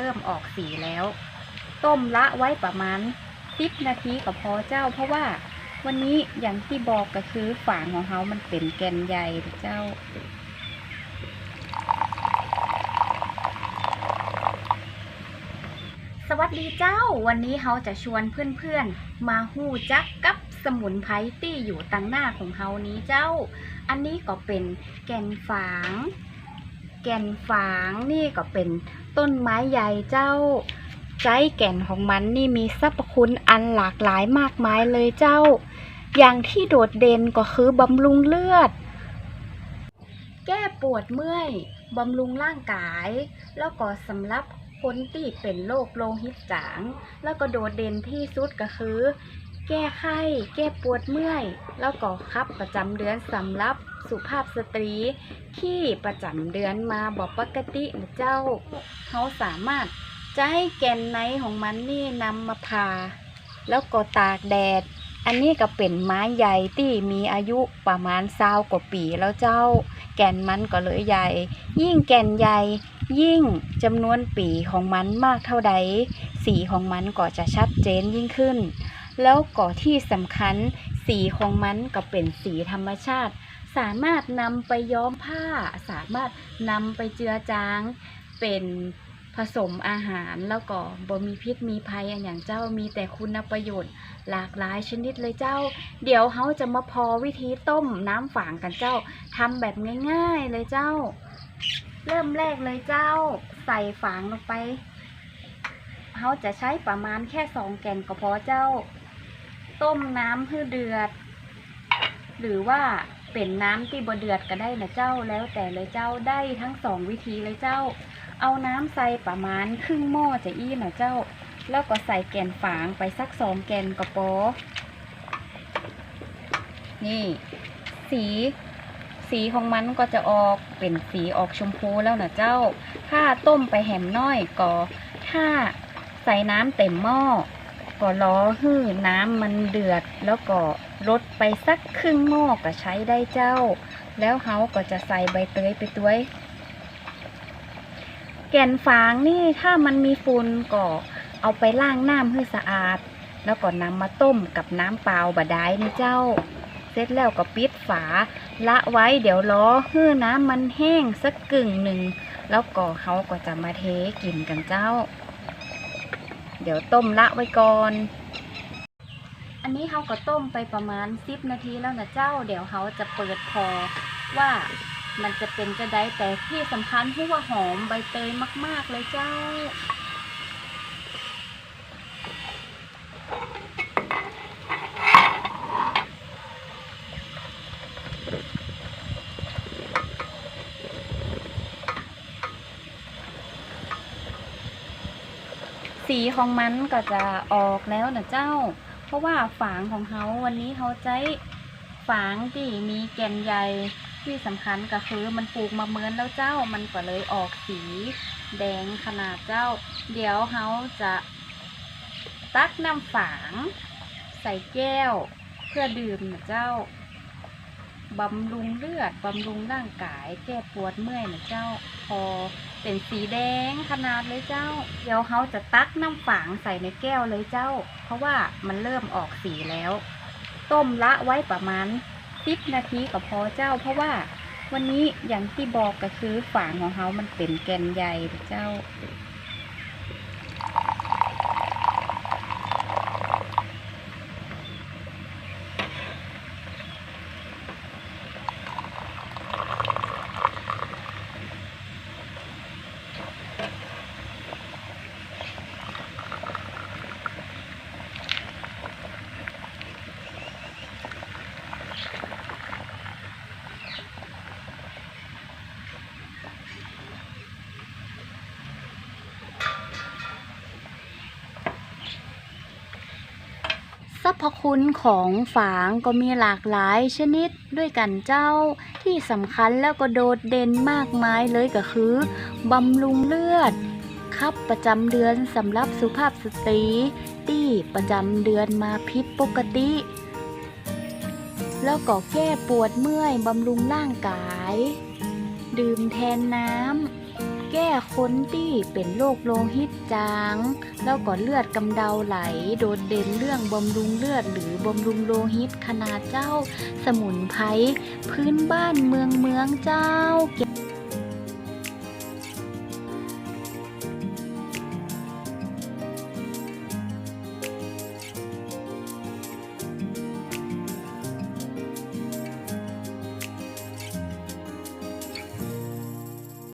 เริ่มออกสีแล้ว ต้มละไว้ประมาณสิบนาทีก็พอเจ้า เพราะว่าวันนี้อย่างที่บอกก็คือฝางของเขามันเป็นแกนใหญ่เจ้าสวัสดีเจ้า วันนี้เขาจะชวนเพื่อนๆ มาหู้จักกับสมุนไพรที่อยู่ตังหน้าของเขานี้เจ้า อันนี้ก็เป็นแกนฝาง แกนฝางนี่ก็เป็น ต้นไม้ใหญ่เจ้า ใจแก่นของมันนี่มีสรรพคุณอันหลากหลายมากมายเลยเจ้า อย่างที่โดดเด่นก็คือบำรุงเลือด แก้ปวดเมื่อย บำรุงร่างกาย แล้วก็สำหรับคนที่เป็นโรคโลหิตจาง แล้วก็โดดเด่นที่สุดก็คือ แก้ไข้ แก้ปวดเมื่อย แล้วก็คับประจำเดือนสำหรับสุภาพสตรีที่ประจำเดือนมาบอกปกตินะเจ้า เขาสามารถใช้แกนไนของมันนี่นำมาผ่าแล้วก็ตากแดด อันนี้ก็เป็นไม้ใหญ่ที่มีอายุประมาณซาวกว่าปีแล้วเจ้า แกนมันก็เลยใหญ่ ยิ่งแกนใหญ่ ยิ่งจำนวนปีของมันมากเท่าใด สีของมันก็จะชัดเจนยิ่งขึ้น แล้วก็ที่สำคัญสีของมันก็เป็นสีธรรมชาติ สามารถนำไปย้อมผ้า สามารถนำไปเจือจาง เป็นผสมอาหารแล้วก็บ่มีพิษมีภัยอันอย่างเจ้ามีแต่คุณประโยชน์ หลากหลายชนิดเลยเจ้า เดี๋ยวเขาจะมาพอวิธีต้มน้ำฝางกันเจ้าทำแบบง่าย ๆเลยเจ้า เริ่มแรกเลยเจ้า ใส่ฝางลงไปเขาจะใช้ประมาณแค่สองแกนก็พอเจ้า ต้มน้ำให้เดือด หรือว่าเป็นน้ำที่บเดือดก็ได้นะเจ้าแล้วแต่เลยเจ้าได้ทั้งสองวิธีเลยเจ้า เอาน้ำใส่ประมาณครึ่งหม้อจะอี้นะเจ้า แล้วก็ใส่แกนฝางไปสักสองแกนกระปอนี่สีสีของมันก็จะออกเป็นสีออกชมพูแล้วนะเจ้า ถ้าต้มไปแหมน้อยก็ถ้าใส่น้ำเต็มหม้อ ก็รอให้น้ำมันเดือด แล้วก็ลดไปสักครึ่งหม้อก็ใช้ได้เจ้า แล้วเขาก็จะใส่ใบเตยไปด้วยแก่นฝางนี่ถ้ามันมีฝุ่นก็เอาไปล้างน้ำให้สะอาด แล้วก็นำมาต้มกับน้ำเปล่าบาดายนี่เจ้า เสร็จแล้วก็ปิดฝา ละไว้เดี๋ยวรอให้น้ำมันแห้งสักกึ่งหนึ่ง แล้วก็เขาก็จะมาเทกินกันเจ้า เดี๋ยวต้มละไว้ก่อน อันนี้เขาก็ต้มไปประมาณสิบนาทีแล้วนะเจ้า เดี๋ยวเขาจะเปิดพอว่ามันจะเป็นจะได้แต่ที่สำคัญที่ว่าหอมใบเตยมาก ๆ เลยเจ้า สีของมันก็จะออกแล้วนะเจ้า เพราะว่าฝางของเขาวันนี้เขาใช้ฝางที่มีแก่นใหญ่ที่สำคัญก็คือมันปลูกมาเหมือนแล้วเจ้ามันก็เลยออกสีแดงขนาดเจ้า เดี๋ยวเขาจะตักน้ำฝางใส่แก้วเพื่อดื่มนะเจ้าบำรุงเลือดบำรุงร่างกาย แก้ปวดเมื่อยนะเจ้าพอ เป็นสีแดงขนาดเลยเจ้า เดี๋ยวเขาจะตักน้ำฝางใส่ในแก้วเลยเจ้า เพราะว่ามันเริ่มออกสีแล้ว ต้มละไว้ประมาณสิบนาทีก็พอเจ้า เพราะว่าวันนี้อย่างที่บอกก็คือฝางของเขามันเป็นแกนใหญ่เจ้า รรพคุณของฝางก็มีหลากหลายชนิดด้วยกันเจ้าที่สำคัญแล้วก็โดดเด่นมากมายเลยก็คือบำรุงเลือด คับประจำเดือนสำหรับสุภาพสตรี ที่ประจำเดือนมาผิดปกติ แล้วก็แก้ปวดเมื่อยบำรุงร่างกาย ดื่มแทนน้ำ แก้คนที่เป็นโรคโลหิตจาง แล้วก็เลือดกำเดาไหล โดดเด่นเรื่องบำรุงเลือด หรือบำรุงโลหิตขนาดเจ้า สมุนไพรพื้นบ้านเมืองเมืองเจ้า